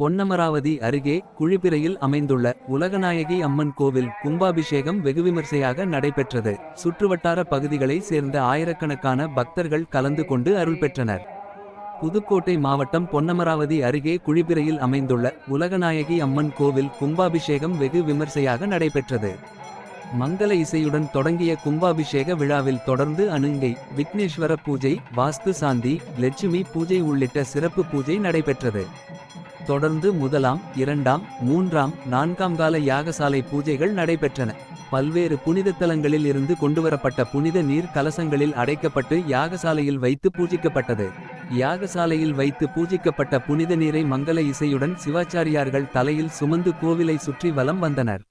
பொன்னமராவதி அருகே குழிப்பிறையில் அமைந்துள்ள உலகநாயகி அம்மன் கோவில் கும்பாபிஷேகம் வெகுவிமர்சையாக நடைபெற்றது. சுற்றுவட்டார பகுதிகளை சேர்ந்த ஆயிரக்கணக்கான பக்தர்கள் கலந்து கொண்டு அருள் பெற்றனர். புதுக்கோட்டை மாவட்டம் பொன்னமராவதி அருகே குழிப்பிறையில் அமைந்துள்ள உலகநாயகி அம்மன் கோவில் கும்பாபிஷேகம் வெகு விமர்சையாக நடைபெற்றது. மங்கள இசையுடன் தொடங்கிய கும்பாபிஷேக விழாவில் தொடர்ந்து அனுங்கை விக்னேஸ்வர பூஜை வாஸ்து சாந்தி லட்சுமி பூஜை உள்ளிட்ட சிறப்பு பூஜை நடைபெற்றது. தொடர்ந்து முதலாம் இரண்டாம் மூன்றாம் நான்காம் கால யாகசாலை பூஜைகள் நடைபெற்றன. பல்வேறு புனித தலங்களில் இருந்து கொண்டுவரப்பட்ட புனித நீர் கலசங்களில் அடைக்கப்பட்டு யாகசாலையில் வைத்து பூஜிக்கப்பட்டது. யாகசாலையில் வைத்து பூஜிக்கப்பட்ட புனித நீரை மங்கள இசையுடன் சிவாச்சாரியார்கள் தலையில் சுமந்து கோவிலை சுற்றி வலம் வந்தனர்.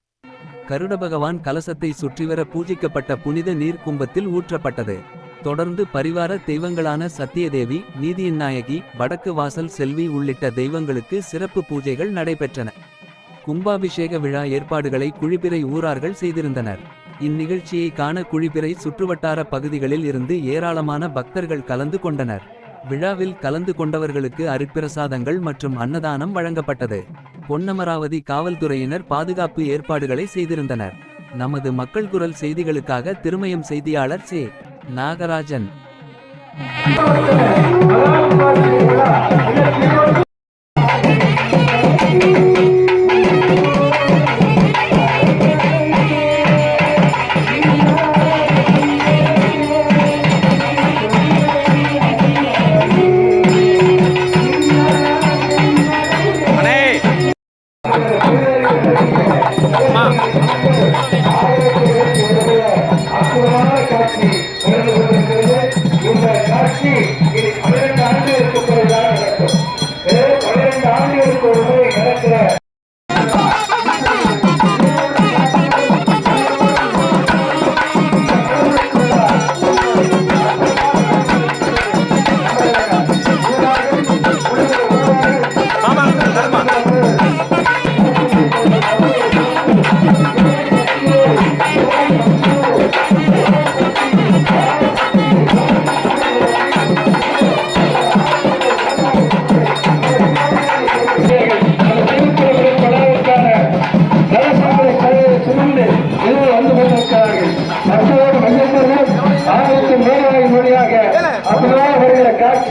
கருட பகவான் கலசத்தை சுற்றிவர பூஜிக்கப்பட்ட புனித நீர் கும்பத்தில் ஊற்றப்பட்டது. தொடர்ந்து பரிவார தெய்வங்களான சத்தியதேவி நீதியின் நாயகி வடக்கு வாசல் செல்வி உள்ளிட்ட தெய்வங்களுக்கு சிறப்பு பூஜைகள் நடைபெற்றன. கும்பாபிஷேக விழா ஏற்பாடுகளை குழிப்பிறை ஊரார்கள் செய்திருந்தனர். இந்நிகழ்ச்சியை காண குழிப்பிறை சுற்றுவட்டார பகுதிகளில் இருந்து ஏராளமான பக்தர்கள் கலந்து கொண்டனர். விழாவில் கலந்து கொண்டவர்களுக்கு அருட்பிரசாதங்கள் மற்றும் அன்னதானம் வழங்கப்பட்டது. பொன்னமராவதி காவல்துறையினர் பாதுகாப்பு ஏற்பாடுகளை செய்திருந்தனர். நமது மக்கள் குரல் செய்திகளுக்காக திருமயம் செய்தியாளர் சே. நாகராஜன். அற்புதமான காட்சி நடந்து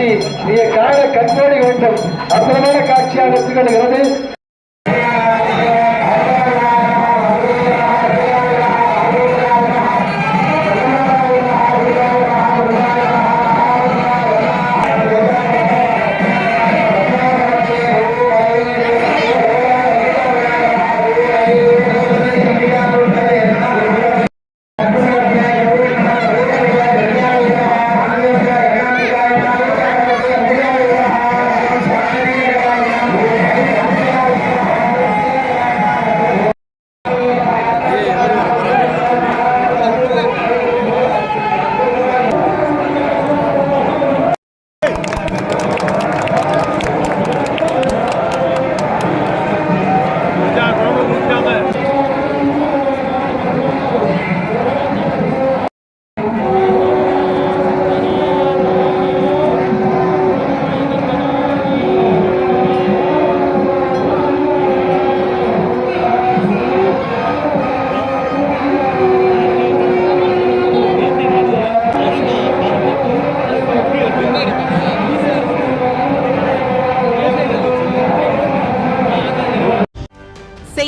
காட்சி நீங்க காண கண்கோடி வேண்டும். அற்புதமான காட்சியாக திகழ்கிறது